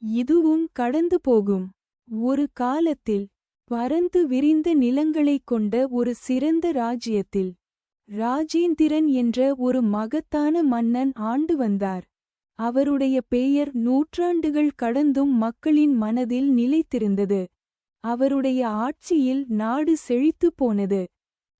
இதுவும் கடந்து போகும். ஒரு காலத்தில் பரந்து விரிந்த நிலங்களைக் கொண்ட ஒரு சிறந்த ராஜ்யத்தில் ராஜேந்திரன் என்ற ஒரு மகத்தான மன்னன் ஆண்டு வந்தார். அவருடைய பெயர் நூற்றாண்டுகள் கடந்தும் மக்களின் மனதில் நிலைத்திருந்தது. அவருடைய ஆட்சியில் நாடு செழித்துப் போனது.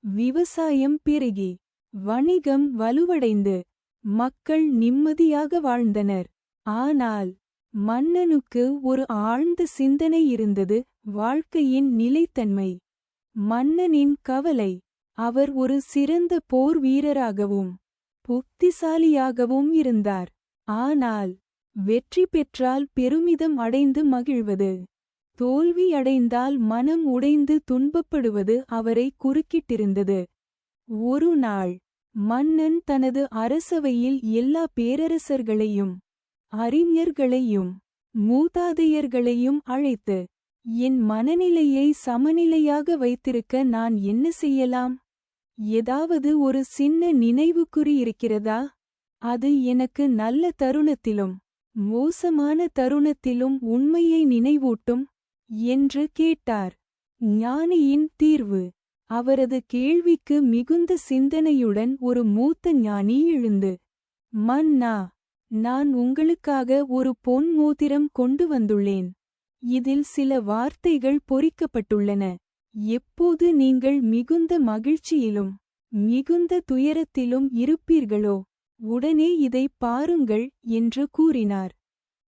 விவசாயம் பெருகி வணிகம் வலுவடைந்து மக்கள் நிம்மதியாக வாழ்ந்தனர். ஆனால் மன்னனுக்கு ஒரு ஆழ்ந்த சிந்தனை இருந்தது வாழ்க்கையின் நிலைத்தன்மை. மன்னனின் கவலை அவர் ஒரு சிறந்த போர் வீரராகவும் புத்திசாலியாகவும் இருந்தார். ஆனால் வெற்றி பெற்றால் பெருமிதம் அடைந்து மகிழ்வது தோல்வி அடைந்தால் மனம் உடைந்து துன்பப்படுவது அவரை குறுக்கிட்டிருந்தது. ஒரு நாள் மன்னன் தனது அரசவையில் எல்லா பேரரசர்களையும் அறிஞர்களையும் மூதாதையர்களையும் அழைத்து என் மனநிலையை சமநிலையாக வைத்திருக்க நான் என்ன செய்யலாம்? ஏதாவது ஒரு சின்ன நினைவுக்குறி இருக்கிறதா? அது எனக்கு நல்ல தருணத்திலும் மோசமான தருணத்திலும் உண்மையை நினைவூட்டும் என்று கேட்டார். ஞானியின் தீர்வு. அவரது கேள்விக்கு மிகுந்த சிந்தனையுடன் ஒரு மூத்த ஞானி எழுந்து மன்னா நான் உங்களுக்காக ஒரு பொன் மோதிரம் கொண்டு வந்துள்ளேன். இதில் சில வார்த்தைகள் பொறிக்கப்பட்டுள்ளன. எப்போது நீங்கள் மிகுந்த மகிழ்ச்சியிலும் மிகுந்த துயரத்திலும் இருப்பீர்களோ உடனே இதை பாருங்கள் என்று கூறினார்.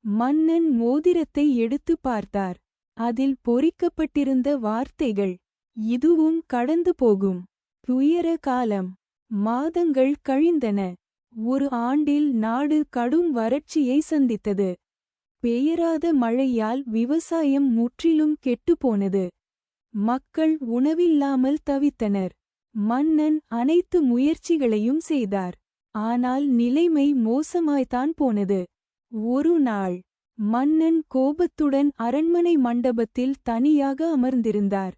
மன்னன் மோதிரத்தை எடுத்து பார்த்தார். அதில் பொறிக்கப்பட்டிருந்த வார்த்தைகள் இதுவும் கடந்து போகும். துயர காலம் மாதங்கள் கழிந்தன. ஒரு ஆண்டில் நாடு கடும் வறட்சியை சந்தித்தது. பெயராத மழையால் விவசாயம் முற்றிலும் கெட்டுப்போனது. மக்கள் உணவில்லாமல் தவித்தனர். மன்னன் அனைத்து முயற்சிகளையும் செய்தார். ஆனால் நிலைமை மோசமாய்த்தான் போனது. ஒரு நாள் மன்னன் கோபத்துடன் அரண்மனை மண்டபத்தில் தனியாக அமர்ந்திருந்தார்.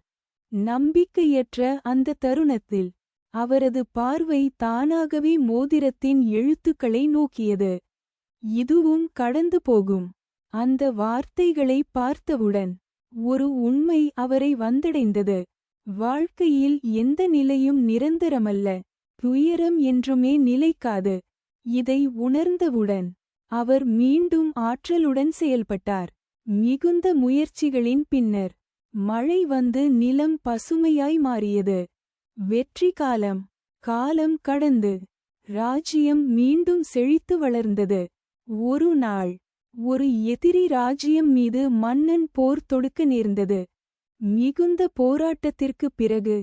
நம்பிக்கையற்ற அந்த தருணத்தில் அவரது பார்வை தானாகவே மோதிரத்தின் எழுத்துக்களை நோக்கியது. இதுவும் கடந்து போகும். அந்த வார்த்தைகளை பார்த்தவுடன் ஒரு உண்மை அவரை வந்தடைந்தது. வாழ்க்கையில் எந்த நிலையும் நிரந்தரமல்ல. துயரம் என்றுமே நிலைக்காது. இதை உணர்ந்தவுடன் அவர் மீண்டும் ஆற்றலுடன் செயல்பட்டார். மிகுந்த முயற்சிகளின் பின்னர் மழை வந்து நிலம் பசுமையாய் மாறியது. வெற்றி காலம். காலம் கடந்து. ராஜ்யம் மீண்டும் செழித்து வளர்ந்தது. ஒரு நாள். ஒரு எதிரி ராஜ்யம் மீது மன்னன் போர் தொடுக்க நேர்ந்தது. மிகுந்த போராட்டத்திற்குப் பிறகு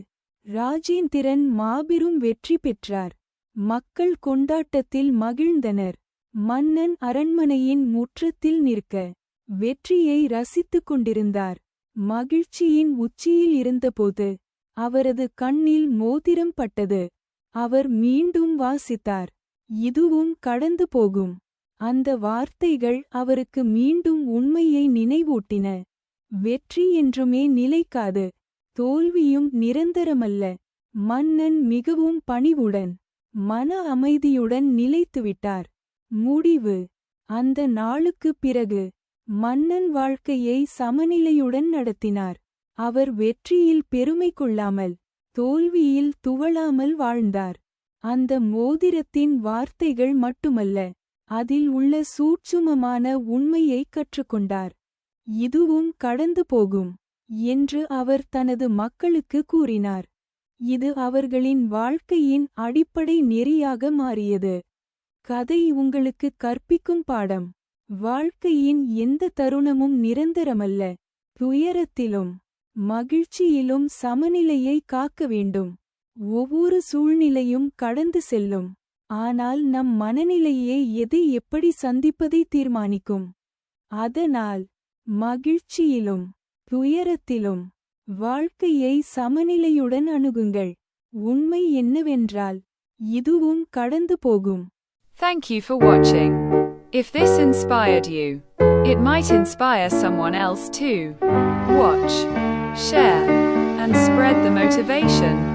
ராஜேந்திரன் மாபெரும் வெற்றி பெற்றார். மக்கள் கொண்டாட்டத்தில் மகிழ்ந்தனர். மன்னன் அரண்மனையின் முற்றத்தில் நிற்க வெற்றியை ரசித்துக் கொண்டிருந்தார். மகிழ்ச்சியின் உச்சியில் இருந்தபோது அவரது கண்ணில் மோதிரம் பட்டது. அவர் மீண்டும் வாசித்தார். இதுவும் கடந்து போகும். அந்த வார்த்தைகள் அவருக்கு மீண்டும் உண்மையை நினைவூட்டின. வெற்றி என்றுமே நிலைக்காது. தோல்வியும் நிரந்தரமல்ல. மன்னன் மிகவும் பணிவுடன் மன அமைதியுடன் நிலைத்துவிட்டார். முடிவு. அந்த நாளுக்குப் பிறகு மன்னன் வாழ்க்கையை சமநிலையுடன் நடத்தினார். அவர் வெற்றியில் பெருமை கொள்ளாமல் தோல்வியில் துவளாமல் வாழ்ந்தார். அந்த மோதிரத்தின் வார்த்தைகள் மட்டுமல்ல அதில் உள்ள சூட்சுமமான உண்மையைக் கற்றுக்கொண்டார். இதுவும் கடந்து போகும் என்று அவர் தனது மக்களுக்கு கூறினார். இது அவர்களின் வாழ்க்கையின் அடிப்படை நெறியாக மாறியது. கதை உங்களுக்கு கற்பிக்கும் பாடம். வாழ்க்கையின் எந்த தருணமும் நிரந்தரமல்ல. துயரத்திலும் மகிழ்ச்சியிலும் சமநிலையை காக்க வேண்டும். ஒவ்வொரு சூழ்நிலையும் கடந்து செல்லும். ஆனால் நம் மனநிலையே எதை எப்படி சந்திப்பதை தீர்மானிக்கும்? அதனால் மகிழ்ச்சியிலும் துயரத்திலும் வாழ்க்கையை சமநிலையுடன் அணுகுங்கள். உண்மை என்னவென்றால் இதுவும் கடந்து போகும். Thank you for watching. If this inspired you, it might inspire someone else too. Watch, share, and spread the motivation.